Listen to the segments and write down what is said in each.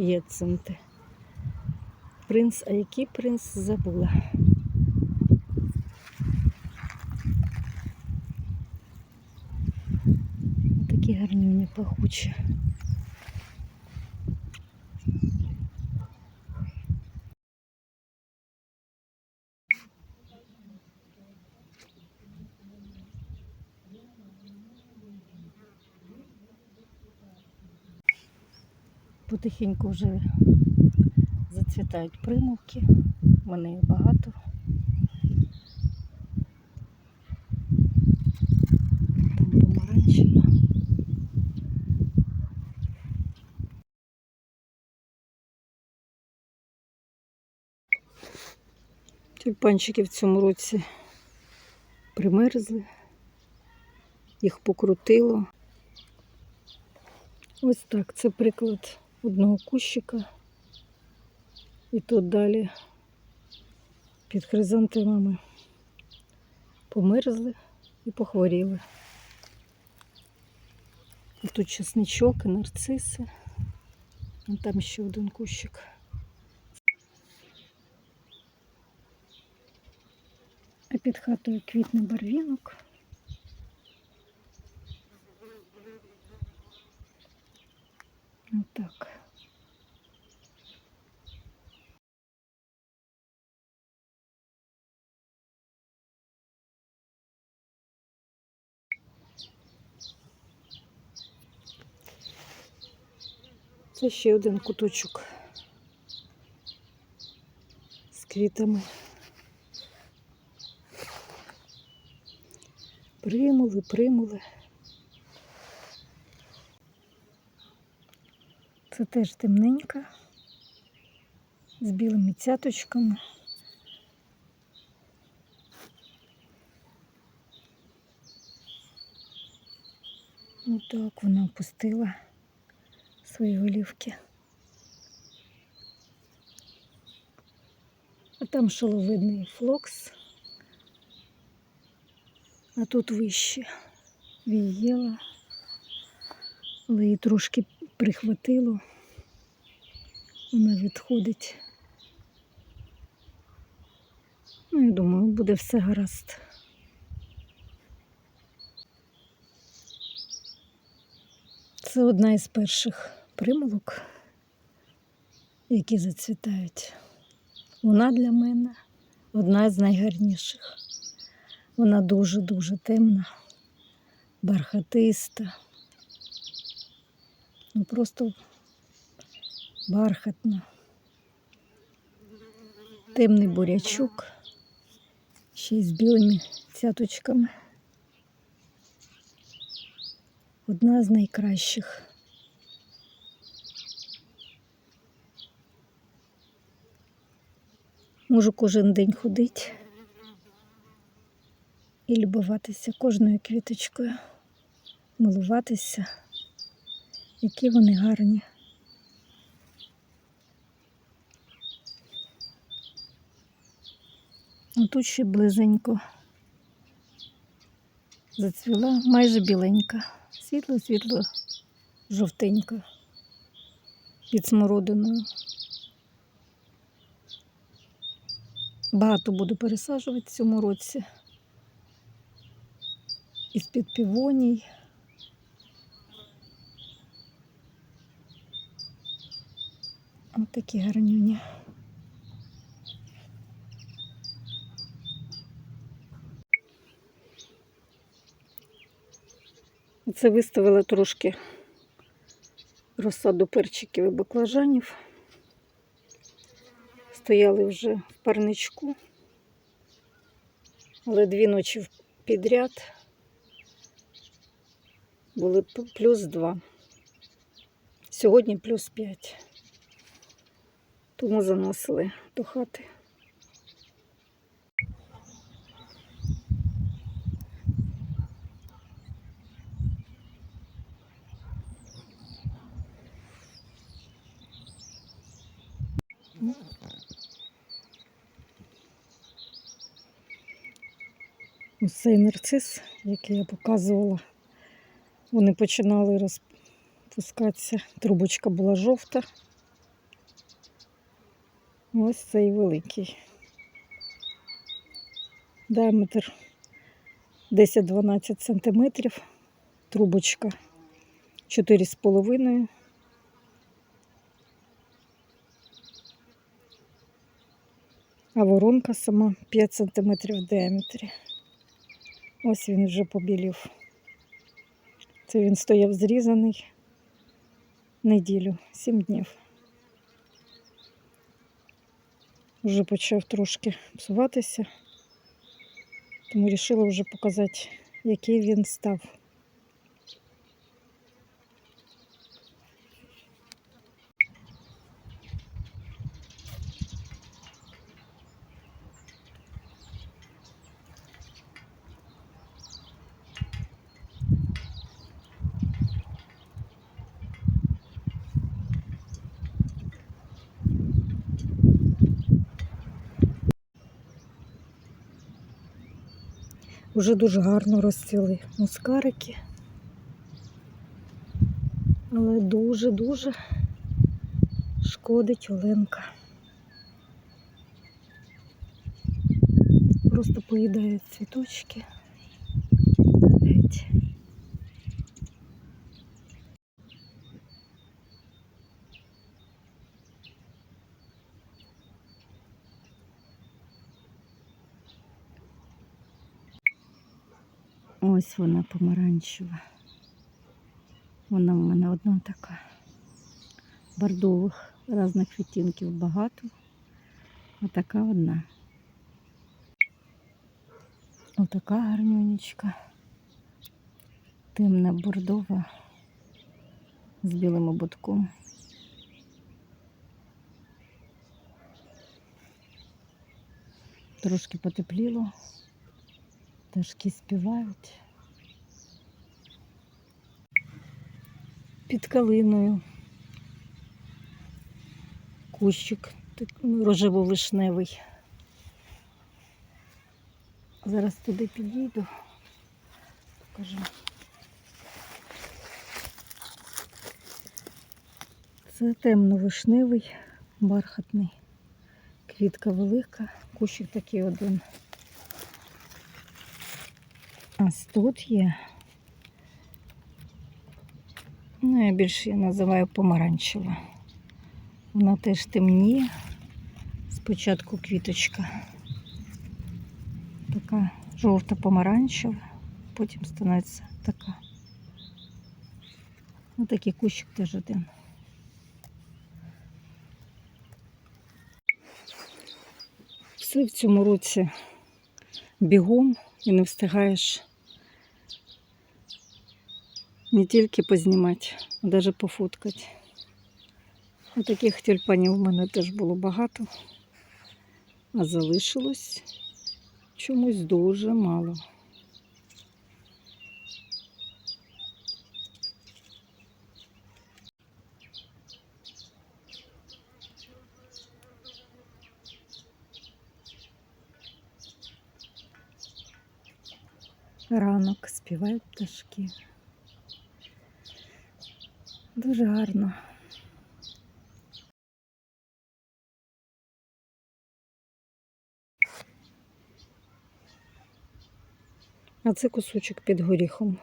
єценти. Принц, а який принц забула? Такі гарні пахучі. Потихеньку вже зацвітають примулки. В мене їх багато. Там помаранчева. Тюльпанчики в цьому році примерзли, їх покрутило. Ось так, це приклад одного кущика. І тут далі під хризантемами померзли і похворіли. І тут чесничок і нарциси. Вон там ще один кущик. А під хатою квітне барвінок. Отак. Це ще один куточок з квітами. Примули, примули. Це теж темненька, з білими цяточками. Отак вона опустила свої голівки. А там шаловидний флокс, а тут вище вієла, але її трошки прихватило. Вона відходить. Ну, я думаю, буде все гаразд. Це одна із перших примулок, які зацвітають. Вона для мене одна з найгарніших. Вона дуже-дуже темна, бархатиста. Ну просто бархатна. Темний бурячок, ще й з білими цяточками. Одна з найкращих. Можу кожен день ходити і любуватися кожною квіточкою, милуватися, які вони гарні. А тут ще близенько зацвіла майже біленька, світло-світло жовтенька під смородиною. Багато буду пересаджувати в цьому році. Із-під півоній. Такі гарнюні. Це виставила трошки розсаду перчиків і баклажанів. Стояли вже в парничку, але дві ночі підряд були плюс два. Сьогодні плюс п'ять. Тому заносили до хати. Ось цей нарцис, який я показувала, вони починали розпускатися. Трубочка була жовта, Ось цей великий. Діаметр 10-12 сантиметрів. Трубочка 4,5. А воронка сама 5 см в діаметрі. Ось він вже побілів. Це він стояв зрізаний неділю, 7 днів. Вже почав трошки псуватися, тому вирішила вже показати, який він став. Уже дуже гарно розцвіли мускарики. Але дуже-дуже шкодить оленка. Просто поїдає цвіточки. Ось вона помаранчева. Вона в мене одна така. Бордових різних відтінків багато. А така одна. Отака гарнюнечка. Темна бордова з білим ободком. Трошки потепліло. Пташки співають. Під калиною. Кущик так- рожево-вишневий. Зараз туди підійду. Покажу. Це темно-вишневий, бархатний. Квітка велика, кущик такий один. Ось тут є. Ну, я більше її називаю помаранчева. Вона теж темніє. Спочатку квіточка. Така жовта помаранчева, потім становиться така. Ось такий кущик теж один. Все в цьому році бігом і не встигаєш не тільки познімати, а навіть пофоткати. Таких тюльпанів у мене теж було багато, а залишилось чомусь дуже мало. Ранок співають пташки. Дуже гарно. А це кусочок під горіхом.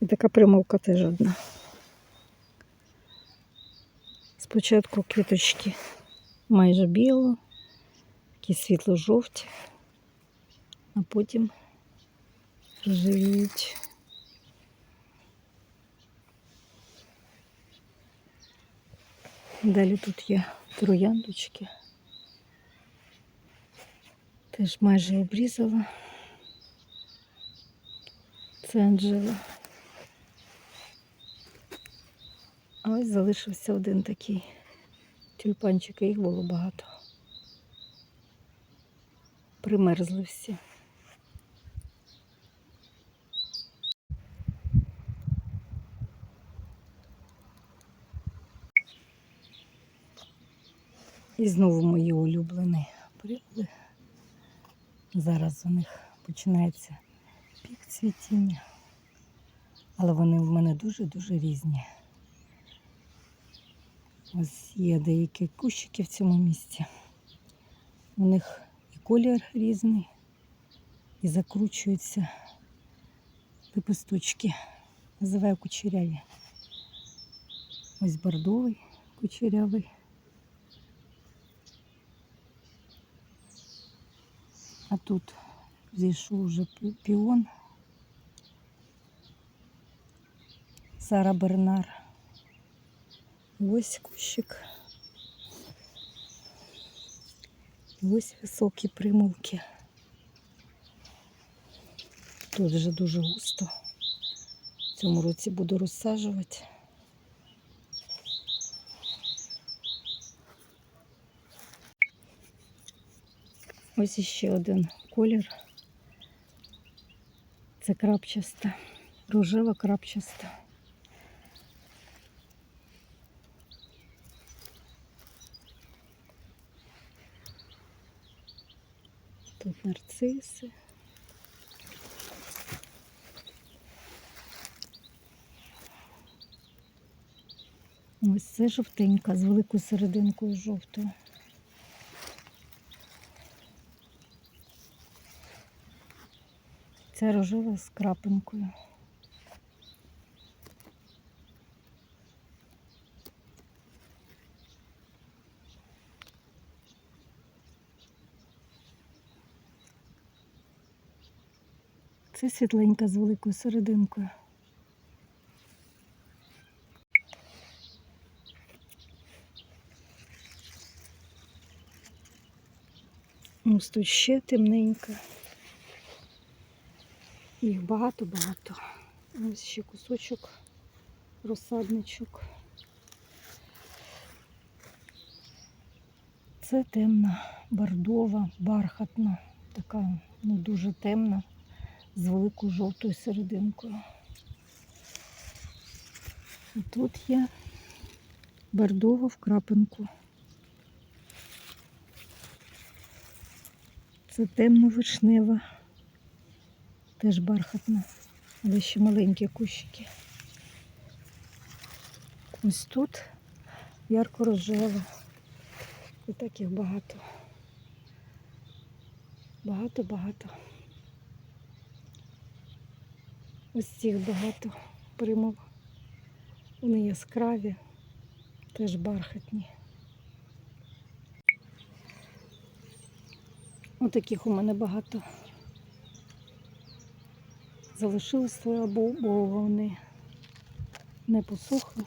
І така примовка теж одна. Спочатку квіточки майже біло, такі світло-жовті, а потім рожевіють. Далі тут є трояндочки. Теж майже обрізала. Це Анжела. А ось залишився один такий тюльпанчик, їх було багато. Примерзли всі. І знову мої улюблені приводи. Зараз у них починається пік цвітіння. Але вони в мене дуже-дуже різні. Ось є деякі кущики в цьому місці. У них і колір різний, і закручуються лепесточки. Називаю кучеряві. Ось бордовий кучерявий. А тут зійшов вже піон. Сара Бернар. Ось кущик. Ось високі примулки. Тут вже дуже густо. В цьому році буду розсаджувати. Ось іще один колір. Це крапчаста, рожева крапчаста. Тут нарциси. Ось це жовтенька з великою серединкою жовтою. Це рожева з крапинкою. Це світленька з великою серединкою. Ось тут ще темненько. Їх багато-багато. Ось ще кусочок розсадничок. Це темна, бордова, бархатна, така ну, дуже темна, з великою жовтою серединкою. І тут є бордова в крапинку. Це темно-вишнева. Теж бархатна, але ще маленькі кущики. Ось тут ярко-рожева. І таких багато. Багато-багато. Ось цих багато примов. Вони яскраві, теж бархатні. Отаких у мене багато залишилось твоя бо бо вони не посохли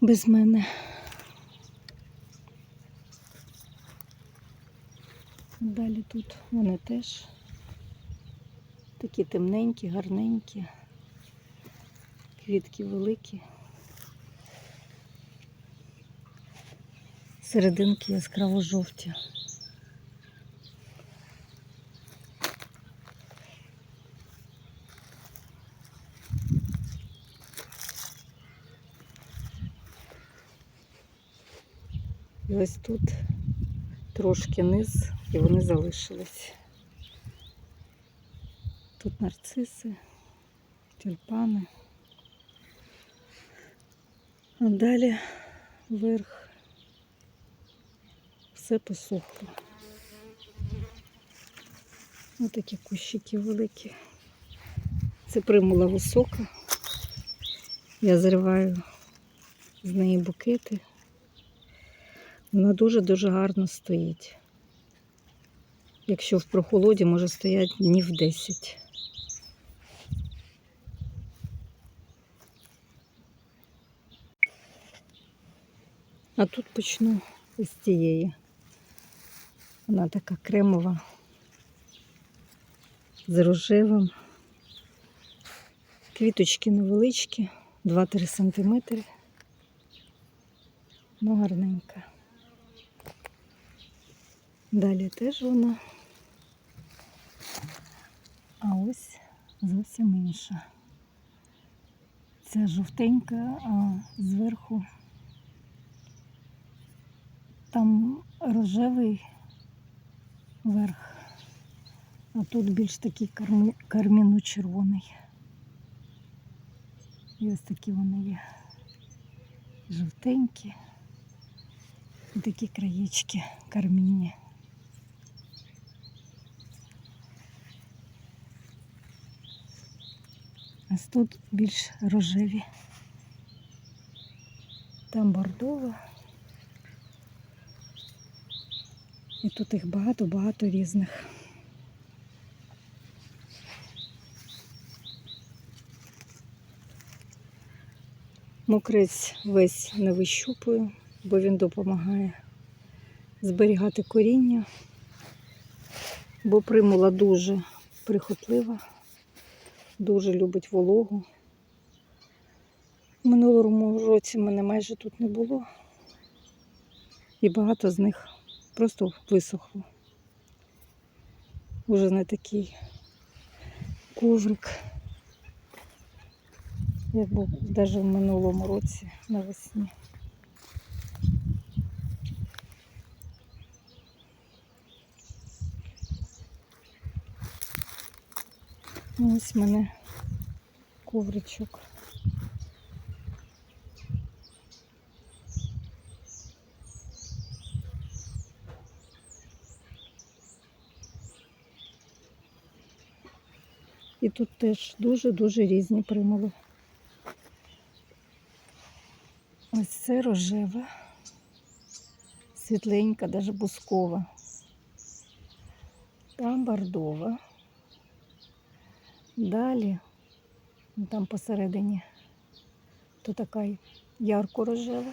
без мене. Далі тут вони теж такі темненькі, гарненькі, квітки великі. Серединки яскраво жовті. І ось тут трошки низ, і вони залишились. Тут нарциси, тюльпани. А далі вверх все посохло. Ось такі кущики великі. Це примула висока. Я зриваю з неї букети. Вона дуже-дуже гарно стоїть. Якщо в прохолоді може стояти днів 10. А тут почну з цієї. Вона така кремова, з рожевим. Квіточки невеличкі, 2-3 сантиметри. Ну, гарненька. Далі теж вона. А ось зовсім інша. Це жовтенька, а зверху там рожевий верх, а тут більш такий кармі- карміно-червоний. І ось такі вони є. жовтенькі. І такі краєчки кармінні. Ось тут більш рожеві. Там бордова. І тут їх багато-багато різних. Мокрець весь не вищупую, бо він допомагає зберігати коріння, бо примула дуже прихотлива, дуже любить вологу. Минулому році мене майже тут не було, і багато з них просто висохло. Уже не такий коврик, як був навіть в минулому році навесні. Ось в мене ковричок. І тут теж дуже-дуже різні примули. Ось це рожева, світленька, навіть бускова. Там бордова. Далі, ну, там посередині, то така ярко рожева.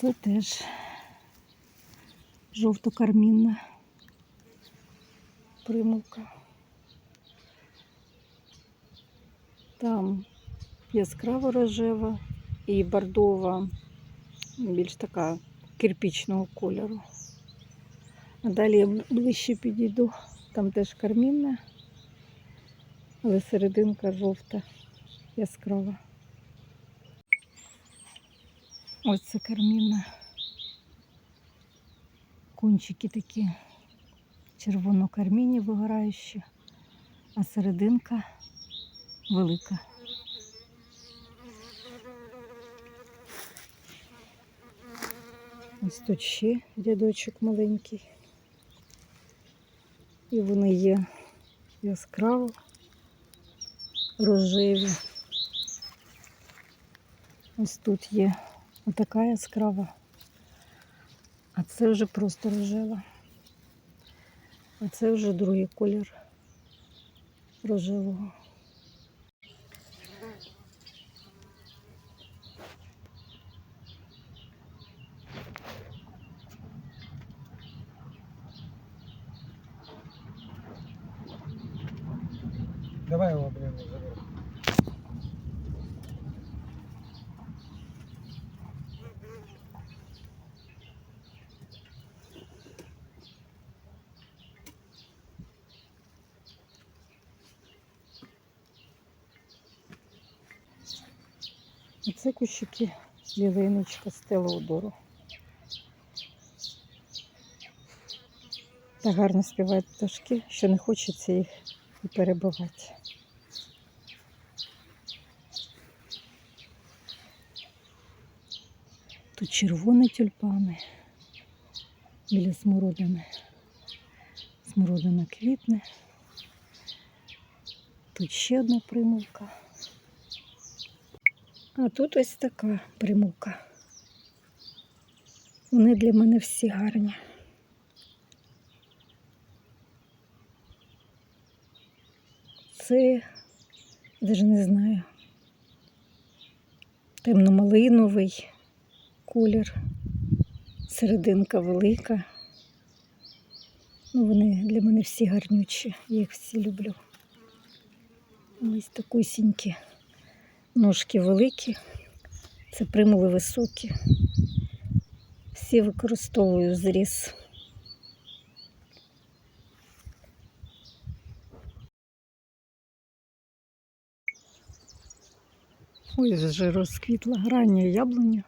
Це теж жовто-кармінна примулка. Там яскраво рожева і бордова, більш така кирпічного кольору. А далі я ближче підійду, там теж кармінна, але серединка жовта, яскрава. Ось це кармінна. Кончики такі червоно-кармінні вигораючі, а серединка велика. Ось тут ще рядочок маленький. І вони є яскраво рожеві. Ось тут є отака яскрава, а це вже просто рожева. А це вже другий колір рожевого. Давай его, блин, це кущики лілейничка стелоудору. Так гарно співають пташки, що не хочеться їх і перебивати. Тут червоні тюльпани біля смородини. Смородина квітне. Тут ще одна примулка. А тут ось така примулка. Вони для мене всі гарні. Це навіть не знаю. Темно-малиновий колір, серединка велика. Ну, вони для мене всі гарнючі, я їх всі люблю. Ось такусінькі. Ножки великі, це примули високі. Всі використовую зріз. Ось вже розквітла рання яблуня.